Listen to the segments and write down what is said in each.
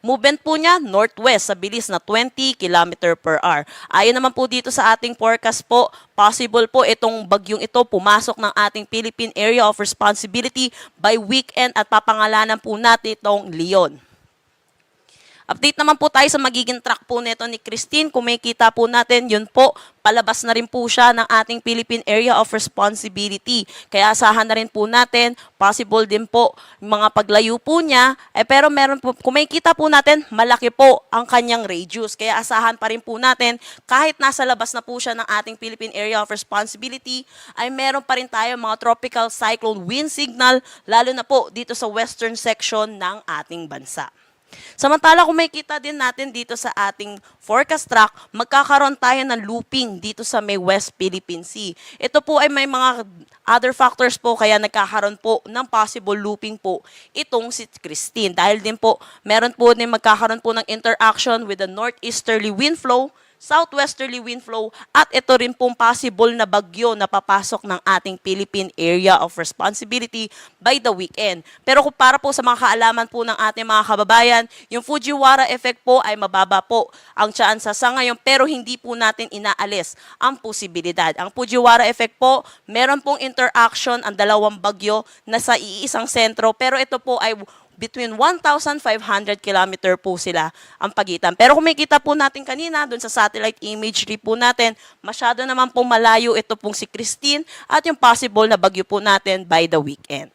Movement po niya northwest sa bilis na 20 km per hour. Ayon naman po dito sa ating forecast po, possible po itong bagyong ito pumasok ng ating Philippine Area of Responsibility by weekend at papangalanan po natin itong Leon. Update naman po tayo sa magiging track po nito ni Christine. Kung may kita po natin, yun po, palabas na rin po siya ng ating Philippine Area of Responsibility. Kaya asahan na rin po natin, possible din po mga paglayo po niya. Eh, pero meron po, kung may kita po natin, malaki po ang kanyang radius. Kaya asahan pa rin po natin, kahit nasa labas na po siya ng ating Philippine Area of Responsibility, ay meron pa rin tayo mga tropical cyclone wind signal, lalo na po dito sa western section ng ating bansa. Samantala, kung may kita din natin dito sa ating forecast track, magkakaroon tayo ng looping dito sa may West Philippine Sea. Ito po ay may mga other factors po kaya nagkakaroon po ng possible looping po itong si Christine. Dahil din po, meron po din magkakaroon po ng interaction with the northeasterly wind flow southwesterly wind flow at ito rin pong possible na bagyo na papasok ng ating Philippine Area of Responsibility by the weekend. Pero kung para po sa mga kaalaman po ng ating mga kababayan, yung Fujiwara effect po ay mababa po ang tsansa sa ngayon pero hindi po natin inaalis ang posibilidad. Ang Fujiwara effect po, meron pong interaction ang dalawang bagyo na sa iisang sentro pero ito po ay between 1,500 kilometer po sila ang pagitan. Pero kung may kita po natin kanina, dun sa satellite imagery po natin, masyado naman po malayo ito pong si Christine at yung possible na bagyo po natin by the weekend.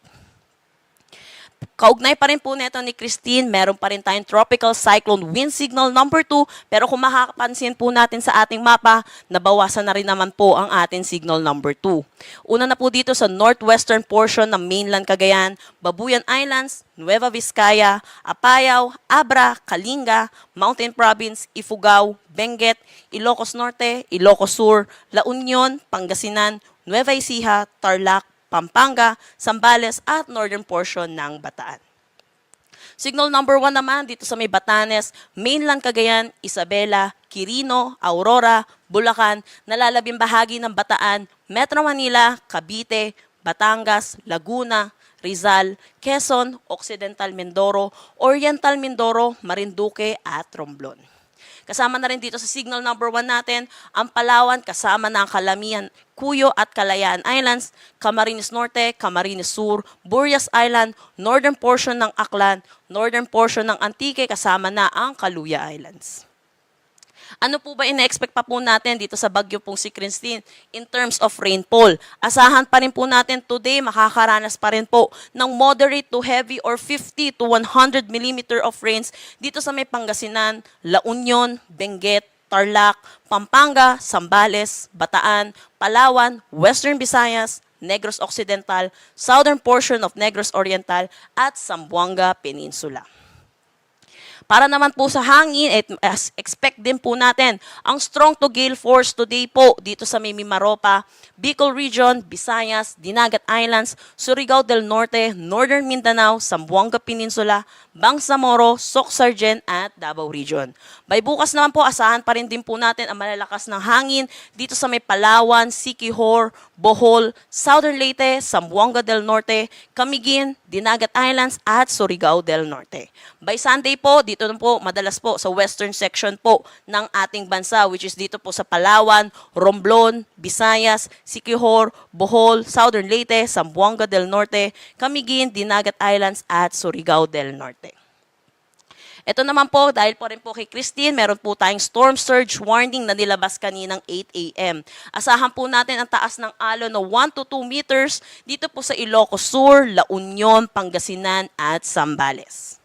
Kaugnay pa rin po neto ni Christine, meron pa rin tayong tropical cyclone wind signal number 2, pero kung makapansin po natin sa ating mapa, nabawasan na rin naman po ang ating signal number 2. Una na po dito sa northwestern portion ng mainland Cagayan, Babuyan Islands, Nueva Vizcaya, Apayao, Abra, Kalinga, Mountain Province, Ifugao, Benguet, Ilocos Norte, Ilocos Sur, La Union, Pangasinan, Nueva Ecija, Tarlac, Pampanga, Sambales at northern portion ng Bataan. Signal number one naman dito sa may Batanes, mainland Cagayan, Isabela, Quirino, Aurora, Bulacan, nalalabing bahagi ng Bataan, Metro Manila, Cavite, Batangas, Laguna, Rizal, Quezon, Occidental Mindoro, Oriental Mindoro, Marinduque at Romblon. Kasama na rin dito sa signal number 1 natin, ang Palawan kasama na ang Kalamian, Cuyo at Kalayaan Islands, Camarines Norte, Camarines Sur, Burias Island, northern portion ng Aklan, northern portion ng Antique kasama na ang Kaluya Islands. Ano po ba ina-expect pa po natin dito sa bagyo pong si Christine in terms of rainfall? Asahan pa rin po natin today, makakaranas pa rin po ng moderate to heavy or 50 to 100 millimeter of rains dito sa may Pangasinan, La Union, Benguet, Tarlac, Pampanga, Sambales, Bataan, Palawan, Western Visayas, Negros Occidental, southern portion of Negros Oriental at Zamboanga Peninsula. Para naman po sa hangin, et, as expect din po natin ang strong to gale force today po dito sa Mimimaropa, Bicol Region, Visayas, Dinagat Islands, Surigao del Norte, Northern Mindanao, Zamboanga Peninsula, Bangsamoro, Socsargen at Davao Region. By bukas naman po, asahan pa rin din po natin ang malalakas ng hangin dito sa may Palawan, Siquijor, Bohol, Southern Leyte, Zamboanga del Norte, Camiguin, Dinagat Islands at Surigao del Norte. By Sunday po, dito po, madalas po sa western section po ng ating bansa which is dito po sa Palawan, Romblon, Visayas, Siquijor, Bohol, Southern Leyte, Zamboanga del Norte, Camiguin, Dinagat Islands at Surigao del Norte. Ito naman po, dahil po rin po kay Christine, meron po tayong storm surge warning na nilabas kaninang 8 a.m. Asahan po natin ang taas ng alon na 1 to 2 meters dito po sa Ilocos Sur, La Union, Pangasinan at Sambales.